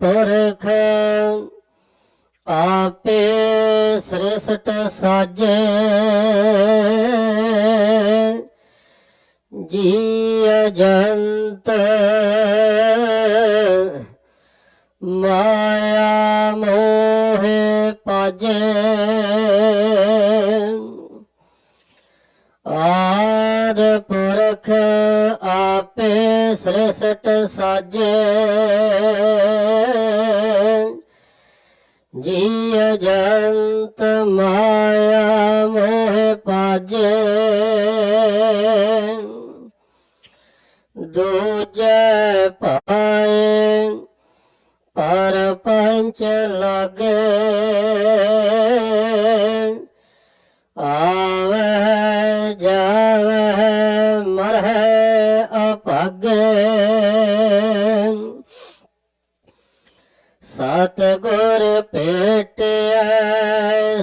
ਪੁਰਖ ਆਪੇ ਸ੍ਰਿਸ਼ਟ ਸਾਜੇ। ਜੀ ਅਜੰਤ ਮਾਇਆ ਮੋਹਿ ਪਾਜੇ। ਆ ਆਦ ਪੁਰਖ ਆਪੇ ਸ੍ਰਿਸ਼ਟ ਸਾਜੇ। ਜੀ ਅਜੰਤ ਮਾਇਆ ਮੋਹ ਪਾਜੇ ਦੂਜੇ ਪਾਏ ਪਰ ਪੰਚ ਲਗੇ। ਅਭਾਗੇ ਸਤ ਗੁਰ ਭੇਟਿਆ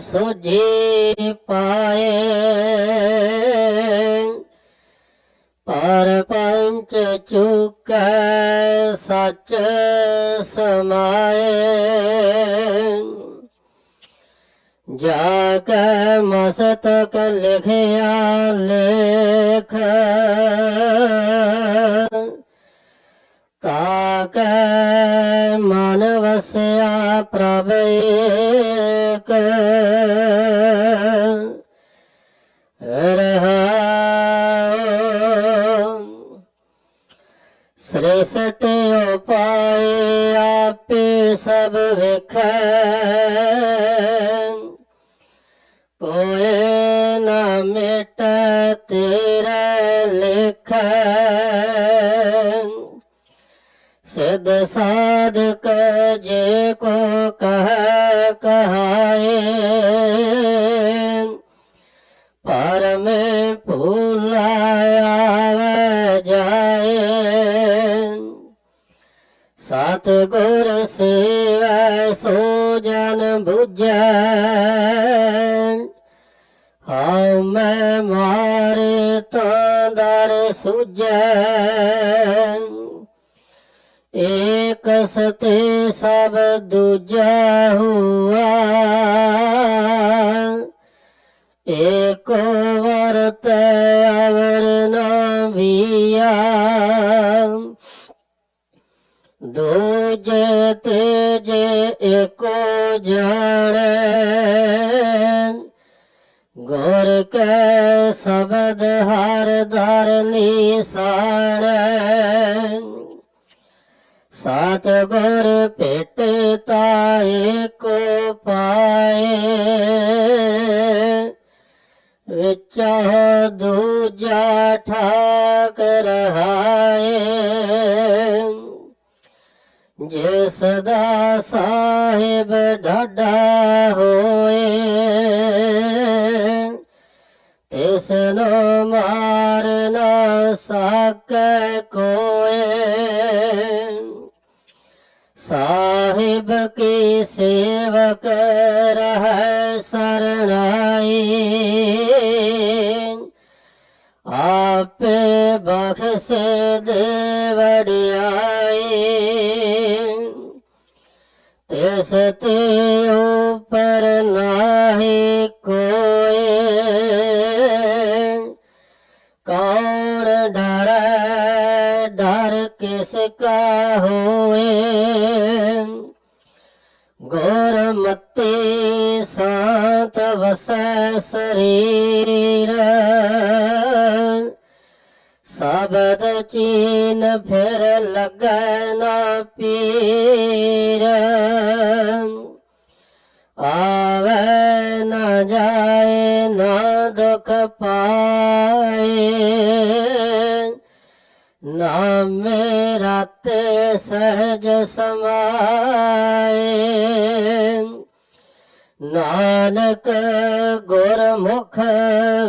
ਸੁਜੀ ਪਾਏ ਪਰ ਪੰਚ ਚੁਕੈ ਸੱਚ ਸਮਾਏ ਜਾ ਕੇ ਮਸਤਕ ਲਿਖਿਆ ਲੇਖ ਤਾਕ ਮਨ ਵਸਿਆ ਪ੍ਰਭ ਏਕ ਰਹਾ ਸ੍ਰਿਸ਼ਟ ਉਪਾਏ ਆਪੇ ਸਭ ਵੇਖੈ ਕੋਏ ਨਾ ਮਿਟ ਤੇਰਾ ਲਿਖੈ। ਸਿਧ ਸਾਧਕ ਜੇ ਕੋ ਕਹ ਕਹਾਏ। ਪਰ ਭੁਲਾਇਆ ਜਾਏ ਸਤ ਗੁਰ ਸੇਵੈ ਸੋ ਜਨ ਬੁਝੈ। ਹਉ ਮੈਂ ਮਾਰੇ ਤਾਂ ਦਰ ਸੁਝੈ। ਏਕ ਸਤੇ ਸਭ ਦੂਜਾ ਹੁਆ। ਏਕ ਵਰਤ ਦੂਜੇ ਤੇਜੇ ਏਕੋ ਜਾਣੈ, ਗੁਰ ਕੈ ਸ਼ਬਦ ਹਰ ਧਰਨੀ ਸਾਣੈ ਸਤ ਗੁਰ ਭੇਟੇ ਤਾਏ ਕੋ ਪਾਏ, ਵਿਚ ਦੂਜਾ ਠਾਕ ਰਹਾਏ ਜੇ ਸਦਾ ਸਾਹਿਬ ਡਾਡਾ ਹੋਏ ਤਿਸ ਨੂੰ ਮਾਰ ਨਾ ਸਕੈ ਕੋਏ ਸਾਹਿਬ ਕੀ ਸੇਵਕ ਰਹਿ ਸਰਣਾਈ ਆਪੇ ਬਖਸ਼ ਦੇ ਵਡਿਆਈ ਤਿਸ ਤੇ ਉਪਰ ਨਾਹੀ ਕੋਏ। ਕੌਣ ਡਰੈ, ਡਰ ਕਿਸ ਕਾ ਹੋਏ। ਗੁਰਮਤਿ ਸਾਤ ਵਸੈ ਸਰੀਰ। ਸਬਦ ਚੀਨ ਫਿਰ ਲੱਗੈ ਨਾ ਪੀਰ। ਆਵੇ ਨਾ ਜਾਏ, ਨਾ ਦੁਖ ਪਾਏ। ਨਾ ਮੇਰਾ ਤੇ ਸਹਜ ਸਮਾਏ। ਨਾਨਕ ਗੁਰਮੁਖ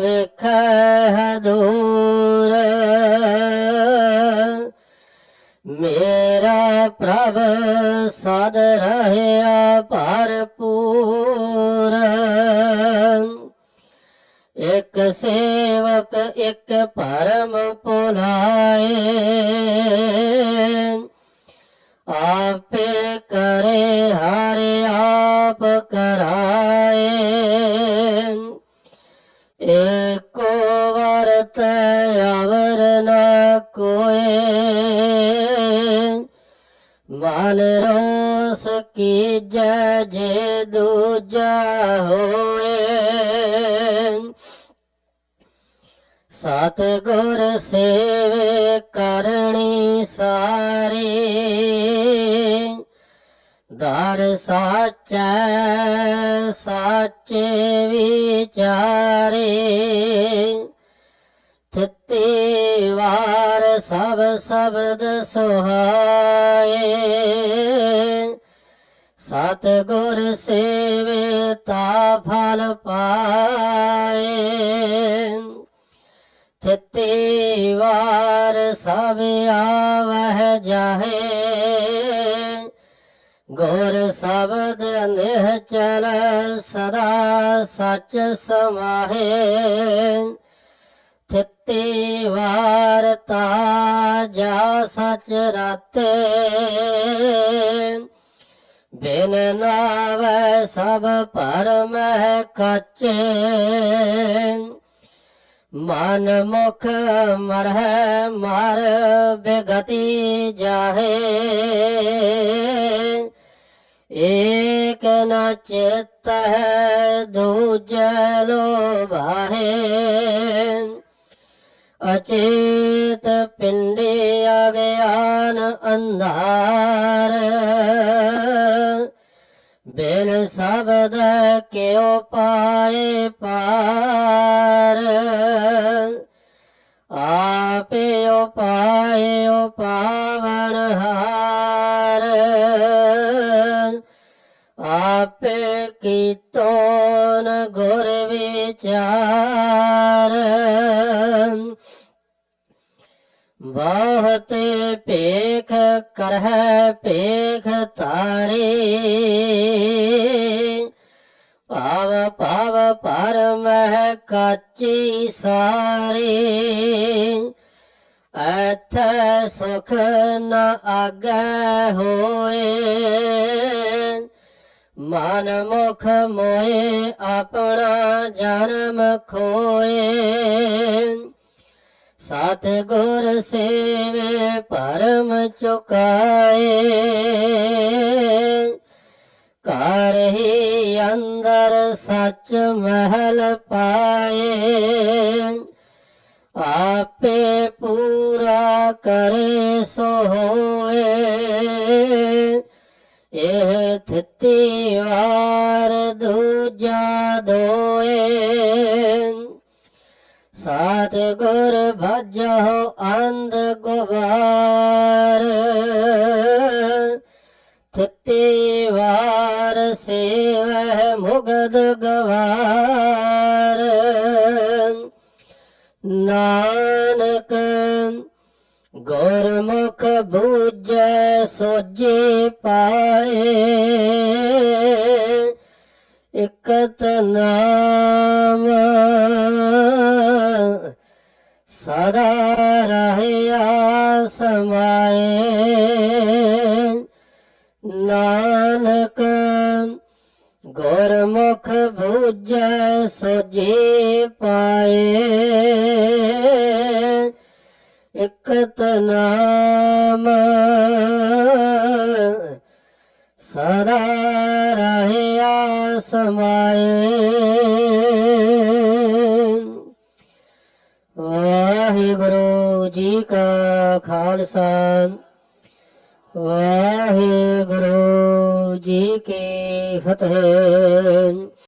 ਵੇਖੈ ਹਦੂਰ ਮੇਰਾ ਪ੍ਰਭ ਸਦ ਰਹਿਆ ਭਰਪੂਰ। ਇਕ ਸੇਵਕ, ਇਕ ਪਰਮ ਪੁਲਾਏ ਆਪੇ ਕਰੇ ਹਰ ਆਪ ਕਰਾਏ। ਏਕੋ ਵਰਤ ਅਵਰ ਨ ਕੋਏ। ਮਨ ਰੋਸ ਕੀ ਜੈ ਜੇ ਦੂਜਾ ਹੋਏ। ਸਤ ਗੁਰ ਸੇਵੇ ਕਰਣੀ ਸਾਰੀ। ਦਰ ਸਾਚੈ, ਸਾਚੇ ਵਿਚਾਰੇ। ਤਿੱਤੀ ਵਾਰ ਸਭ ਸ਼ਬਦ ਸੁਹਾਏ। ਸਤ ਗੁਰ ਸੇਵੇ ਤਾ ਫਲ ਪਾਏ। ਤਿੱਤੀ ਵਾਰ ਸਭ ਆਵਹਿ ਜਾਹੇ। ਗੁਰ ਸ਼ਬਦ ਨਿਹਚਲ ਸਦਾ ਸਚ ਸਮਾਹੇ। ਤਿੱਤੀ ਵਾਰ ਤਾ ਜਾ ਸਚ ਰਾਤੇ। ਬਿਨ ਨਾਵੈ ਸਭ ਪਰਮਹਿ ਕਾਚੇ। ਮਨ ਮੁਖ ਮਰਹਿ ਮਰ ਬਿਗਤੀ ਜਾਹੇ। ਏਕ ਨ ਚਿਤ ਹੈ ਦੂਜੈ ਲੋਭਾਹੇ ਅਚੇਤ ਪਿੰਡੇ ਅਗਿਆਨ ਅੰਧਾਰ। ਬਿਨ ਸਬਦ ਕਿਉ ਪਾਏ ਪਾਰ। ਆਪੇ ਉਪਾਇ ਪਾਵਨ ਹਾਰ। ਆਪੇ ਕੀਤੋਨ ਗੁਰ ਵਿਚਾਰ। ਬਹੁਤ ਪੇਖ ਕਰਹਿ ਪੇਖ ਤਾਰੇ ਭਾਵ ਪਾਵ ਪਰਮਹਿ ਕਾਚੀ ਸਾਰੇ। ਅਥ ਸੁਖ ਨ ਆਗੈ ਹੋਏ। ਮਨ ਮੁਖ ਮੋਏ ਆਪਣਾ ਜਨਮ ਖੋਏ। ਸਤ ਗੁਰ ਸੇਵੇ ਪਰਮ ਚੁਕਾਏ। ਕਰ ਹੀ ਅੰਦਰ ਸੱਚ ਮਹਿਲ ਪਾਏ। ਆਪੇ ਪੂਰਾ ਕਰੇ ਸੋ ਹੋਏ। ਇਹ ਥਿਤੀ ਵਾਰ ਦੂਜਾ ਦੋਏ। ਸਾਤ ਗੁਰ ਭਜੋ ਅੰਧ ਗੁਬਾਰ। ਥਿਤੀ ਵਾਰ ਸੇਵਹਿ ਮੁਗਦ ਗਵਾਰ। ਨਾਨਕ ਗੁਰਮੁਖ ਬੂਝੈ ਸੋਜੇ ਪਾਏ ਇਕਤ ਨਾਮ ਸਦਾ ਰਹਿਆ ਸਮਾਏ। ਨਾਨਕ ਗੁਰਮੁਖ ਬੂਝੈ ਸੋਜੇ ਪਾਏ ਇਕਤ ਨਾਮ ਸਦਾ ਰਹਿਆ ਸਮਾਏ ਵਾਹਿਗੁਰੂ ਜੀ ਕਾ ਖਾਲਸਾ। ਵਾਹਿਗੁਰੂ ਜੀ ਕੀ ਫਤਿਹ।